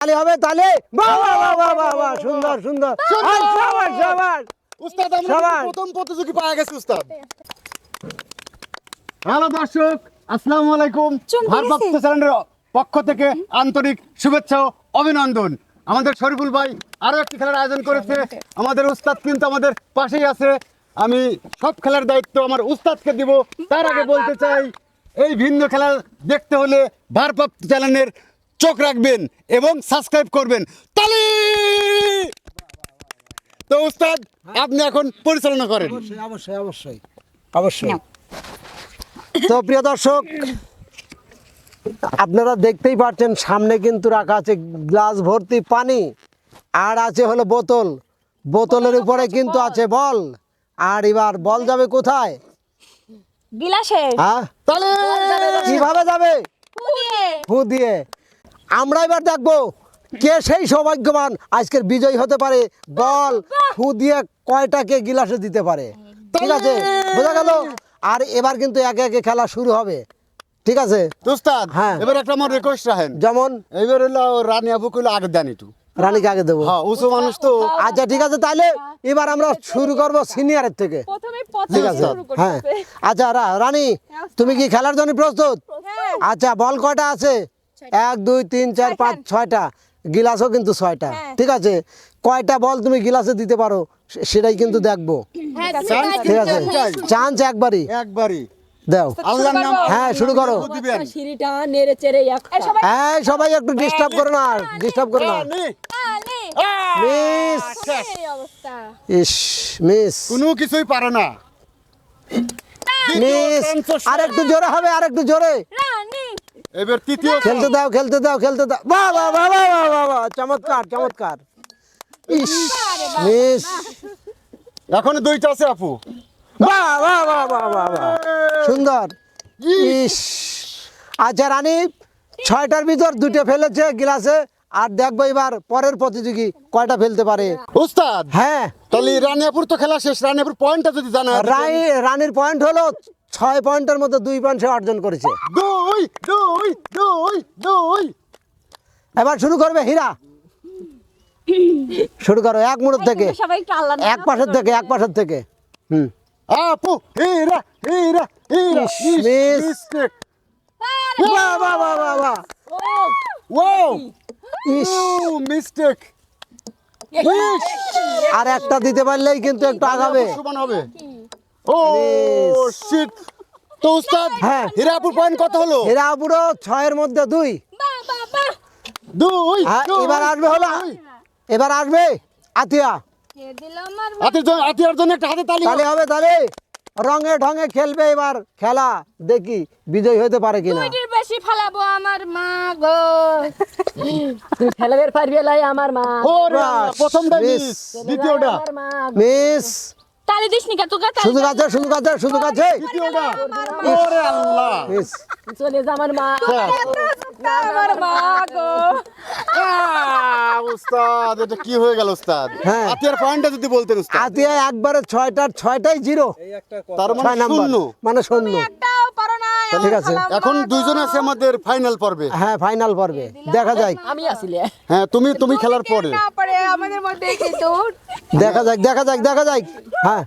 তালে হবে তালে। বাহ বাহ বাহ সুন্দর সুন্দর। আয়, সাবাস সাবাস উস্তাদ আমরা প্রথম প্রতিযোগী পাওয়া গেছে উস্তাদ। হ্যালো দর্শক আসসালামু আলাইকুম। ভারপ্রাপ্ত চ্যানেলের পক্ষ থেকে আন্তরিক শুভেচ্ছা ও অভিনন্দন। আমাদের শরীফুল ভাই আরও একটি খেলার আয়োজন করেছে। আমাদের উস্তাদ কিন্তু আমাদের পাশেই আছে। আমি সব খেলার দায়িত্ব আমার উস্তাদকে দিব। তার আগে বলতে চাই এই ভিন্ন খেলা দেখতে হলে ভারপ্রাপ্ত চ্যানেলের চোখ রাখবেন এবং সাবস্ক্রাইব করবেন। তালি! তো উস্তাদ আপনি এখন পরিচালনা করেন। অবশ্যই অবশ্যই অবশ্যই তো প্রিয় দর্শক আপনারা দেখতেই পাচ্ছেন সামনে কিন্তু রাখা আছে গ্লাস ভর্তি পানি আর আছে হলো বোতল। বোতলের উপরে কিন্তু আছে বল। আর এবার বল যাবে কোথায়? গিলাসে হ্যাঁ? তালি! কীভাবে যাবে? ফু দিয়ে আমরা এবার দেখব কে সেই সৌভাগ্যবান আজকের বিজয়ী হতে পারে। বল ফু দিয়ে কয়টাকে গিলাসে দিতে পারে। ঠিক আছে বোঝা গেল? আর এবার কিন্তু একে একে খেলা শুরু হবে। ঠিক আছে? উস্তাদ হ্যাঁ। এবার একটা আমার রিকোয়েস্ট রাখেন। যেমন? এবার হলো রানী আপু কইলো আগে দেন একটু। রানীকে আগে দেবো। হ্যাঁ উঁচু মানুষ তো। আচ্ছা ঠিক আছে তাহলে এবার আমরা শুরু করব সিনিয়রের থেকে। প্রথমে ঠিক আছে? হ্যাঁ। আচ্ছা রানী তুমি কি খেলার জন্য প্রস্তুত? হ্যাঁ। আচ্ছা বল কয়টা আছে? এক দুই তিন চার পাঁচ ছয়টা। গিলাসও কিন্তু ছয়টা। হ্যাঁ। ঠিক আছে? কয়টা বল তুমি গিলাসে দিতে পারো? সেটাই কিন্তু দেখব। হ্যাঁ চান্স ঠিক আছে? চান্স একবারই। একবারই। দাও। আল্লাহর নাম হ্যাঁ শুরু করো। সিঁড়িটা নেড়ে চেড়ে এক সবাই একটু ডিস্টার্ব করো না ডিস্টার্ব করো না মিস। ইস মিস। কোনো কিছুই পারে না। মিস। আর একটু জোরে হবে আর একটু জোরে। এবার তৃতীয় খেলতে দাও খেলতে দাও খেলতে দাও। বাহ বাহ বাহ বাহ বাহ বাহ বাহ। চমৎকার চমৎকার। ইস মিস। এখন দুইটা আছে আপু। বাহ বাহ বাহ বাহ বাহ বাহ। সুন্দর। ইস। আচ্ছা রানী ছয়টার ভিতর দুটো ফেলেছে গ্লাসে। আর দেখব এবার পরের প্রতিযোগী কয়টা ফেলতে পারে। উস্তাদ হ্যাঁ। তাহলে রানীপুর তো খেলা শেষ। রানীপুর পয়েন্টটা যদি জানা রানী রানীর পয়েন্ট হলো ছয় পয়েন্টের মধ্যে দুই পয়েন্ট সে অর্জন করেছে। দুই দুই দুই দুই। এবার শুরু করবে হীরা। শুরু করো এক মুড়োর থেকে। সবাই একটু আল্লাহ এক পাশের থেকে এক পাশের থেকে। হুম। আপু হীরা হীরা হীরা। বাহ বাহ বাহ বাহ বাহ ওয়াও। ইস। মিস্টেক। আর একটা দিতে পারলেই কিন্তু একটু আগাবে। হবে। ও। শিট তো উস্তাদ হ্যাঁ। হীরাপুর পয়েন্ট কত হলো? হীরা ছয়ের মধ্যে দুই। বাহ দুই? হ্যাঁ এবার আসবে হলো এবার আসবে আতিয়া। কে দিল আমার হাতের জন্য একটা হাতে তালি তাহলে হবে। তাহলে রঙে ঢঙে খেলবে এবার খেলা। দেখি বিজয় হতে পারে কিনা। দুইটির বেশি ফালাবো আমার মা গো। তুই ফেলাবের পারবি লাই আমার মা। ওরে প্রথমটা মিস। দ্বিতীয়টা। মিস। তালি দিস নি তোকে তালি সুযোগ আছে সুযোগ আছে সুযোগ আছে ওরে আল্লাহ। চলে যা আমার মা। আমার মা গো উস্তাদ এটা কি হয়ে গেল উস্তাদ? হ্যাঁ। হাতিয়ার পয়েন্টটা যদি বলতেন উস্তাদ। আতিয়া একবারে ছয়টার ছয়টাই জিরো। তার মানে শূন্য। মানে শূন্য। একটাও পারো না ঠিক আছে। এখন দুইজন আছে আমাদের ফাইনাল পর্বে। হ্যাঁ ফাইনাল পর্বে। দেখা যাক। আমি আসিলে হ্যাঁ তুমি তুমি খেলার পরে। না পারে আমাদের মধ্যে কিন্তু। দেখা যাক দেখা যাক দেখা যাক। হ্যাঁ।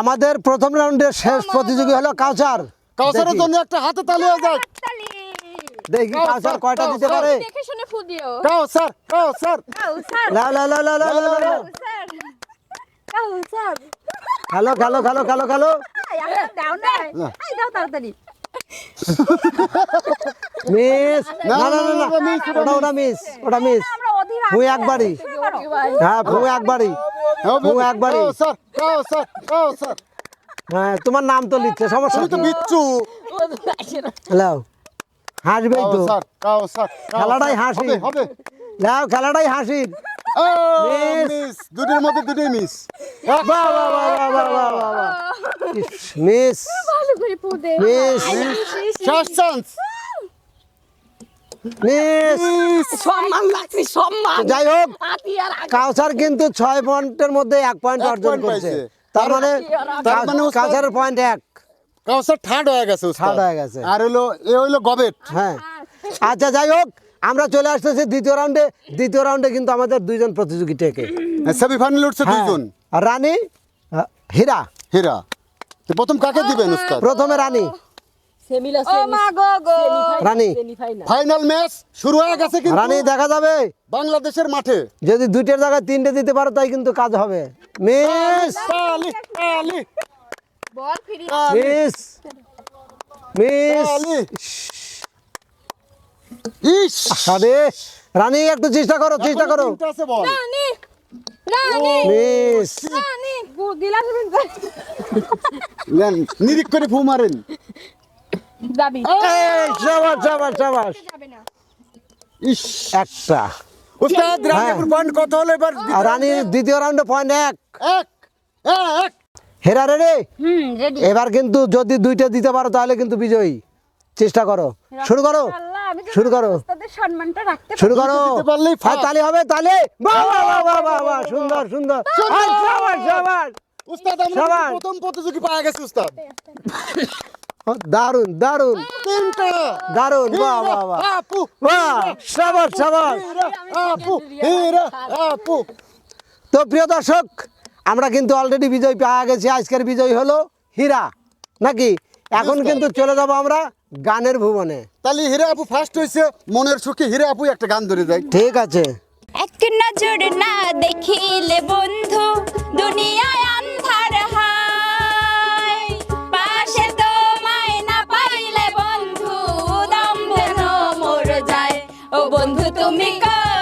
আমাদের প্রথম রাউন্ডের শেষ প্রতিযোগী হলো কাউসার কাউসারের জন্য একটা হাতে তালি হয়ে যাক। তালি। দেখি কাউসার কয়টা দিতে পারে দেখে শুনে ফু দিও কাউসার কাউসার কাউসার লাও লাও লাও লাও লাও লাও লাও কাউসার কাউসার খেলো খেলো খেলো খেলো খেলো আয়, আমার দাও না আই দাও তাড়াতাড়ি মিস না, না না ওটা ওটা মিস ওটা মিস ভুঁ একবারই হ্যাঁ ভুঁ একবারই ভুঁ একবারই কাউসার কাউসার কাউসার হ্যাঁ তোমার নাম তো লিখছে সমস্যা তো? বিচ্ছু হ্যালো হাসবেই তো। খেলাটাই হাসি। খেলাটাই হাসির মধ্যে মিস। মিস। মিস। সম্মান সম্মান। যাই হোক কাউসার কিন্তু ছয় পয়েন্টের মধ্যে এক পয়েন্ট অর্জন করছে। তার মানে কাউসারের পয়েন্ট এক। কাউসার থার্ড হয়ে গেছে উস্তাদ। হয়ে গেছে। আর হলো এ হলো গবেট। হ্যাঁ। আচ্ছা যাই হোক আমরা চলে আসতেছি দ্বিতীয় রাউন্ডে দ্বিতীয় রাউন্ডে কিন্তু আমাদের দুইজন প্রতিযোগী টেকে। সেমিফাইনাল উঠছে দুইজন। আর রানী হীরা। হীরা। তো প্রথম কাকে দিবেন উস্তাদ? প্রথমে রানী। সেমিলা ও মা গো। গো রানী। ফাইনাল ম্যাচ শুরু হয়ে গেছে কিন্তু রানী দেখা যাবে। বাংলাদেশের মাঠে। যদি দুইটার জায়গায় তিনটে দিতে পারো তাই কিন্তু কাজ হবে। মিস! আলি আলি। বল ফিরি মিস মিস ইস আরে রানী একটু চেষ্টা করো চেষ্টা করো তিনটা আছে বল রানী রানী মিস রানী গু গিলাস বিন নেন, নিরিক করে ফু মারেন যাবি এই না ইস একটা উস্তাদ হ্যাঁ। রানীপুর পয়েন্ট কত হলো এবার রানীর দ্বিতীয় রাউন্ডে পয়েন্ট এক এক এক হেরা রে হুম রেডি এবার কিন্তু যদি দুইটা দিতে পারো তাহলে কিন্তু বিজয়ী। চেষ্টা করো। শুরু করো। শুরু করো। তাদের সম্মানটা রাখতে শুরু করো। তালি হবে তালি। বাহ বাহ বাহ বাহ বাহ বাহ সুন্দর সুন্দর। প্রথম প্রতিযোগী পাওয়া গেছে উস্তাদ। দারুণ দারুণ তিনটা। দারুণ বাহ বাহ বাহ। আপু বাহ সাবাস হীরা, আপু হীরা আপু। তো প্রিয় দর্শক আমরা কিন্তু অলরেডি বিজয় পাওয়া গেছি আজকের বিজয় হলো হীরা নাকি? এখন কিন্তু চলে যাব আমরা গানের ভুবনে। তাহলে হীরা আপু ফার্স্ট হয়েছে মনের সুখে হীরা আপু একটা গান ধরে দেয় ঠিক আছে। এক নজর না দেখিলে বন্ধু দুনিয়ায় আন্ধার হায়। পাশে তোমায় না পাইলে বন্ধু দম যেন মোর যায়। ও বন্ধু তুমি কই?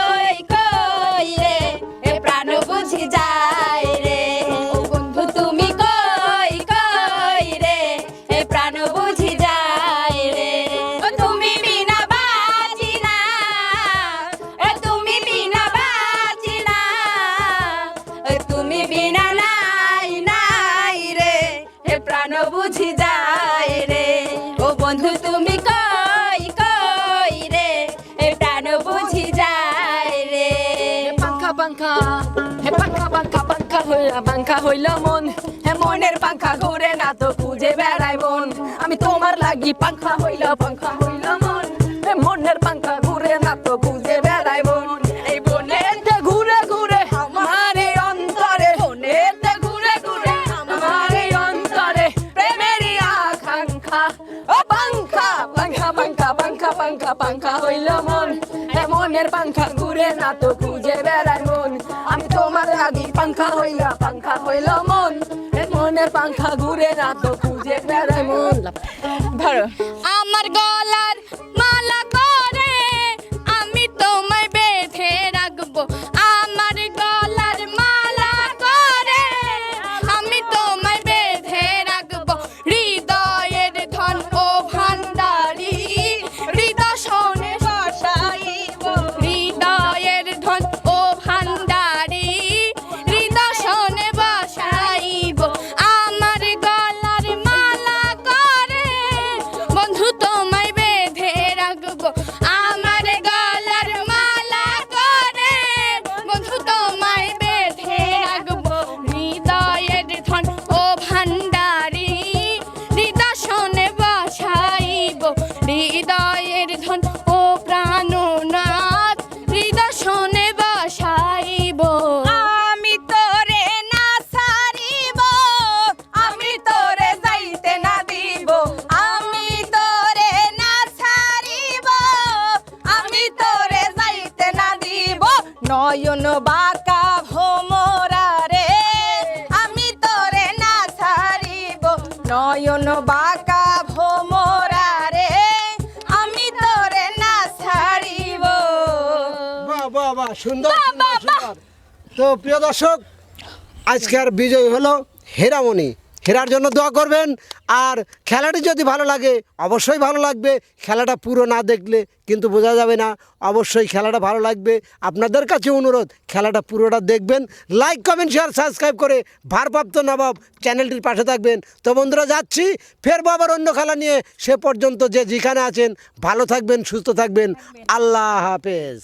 পাঙ্খা হইলা মন মনের পাঙ্খা ঘুরে না তো খুঁজে বেড়াই মন। আমি তোমার লাগি পাঙ্খা হইলা পাঙ্খা হইলা মন মনের পাঙ্খা ঘুরে না তো খুঁজে বেড়াই মন। অন্তরে ঘুরে ঘুরে আমার অন্তরে ও পাঙ্খা পাঙ্খা পাঙ্খা পাঙ্খা পাঙ্খা পাঙ্খা হইল মন মনের পাঙ্খা ঘুরে না তো খুঁজে আমি তোমার পাংখা পাঙ্খা হইলা পাঙ্খা হইল মন। এ মনের পাঙ্খা ঘুরে রাত খুঁজে বেড়ায় মন। ধরো। আমার গলার সুন্দর তো প্রিয় দর্শক আজকের বিজয় হলো হেরামণি। হেরার জন্য দোয়া করবেন। আর খেলাটি যদি ভালো লাগে অবশ্যই ভালো লাগবে। খেলাটা পুরো না দেখলে কিন্তু বোঝা যাবে না। অবশ্যই খেলাটা ভালো লাগবে। আপনাদের কাছে অনুরোধ খেলাটা পুরোটা দেখবেন। লাইক কমেন্ট শেয়ার সাবস্ক্রাইব করে ভারপ্রাপ্ত নবাব চ্যানেলটির পাশে থাকবেন। তো বন্ধুরা যাচ্ছি। ফেরবো আবার অন্য খেলা নিয়ে। সে পর্যন্ত যে যেখানে আছেন ভালো থাকবেন সুস্থ থাকবেন। আল্লাহ হাফেজ।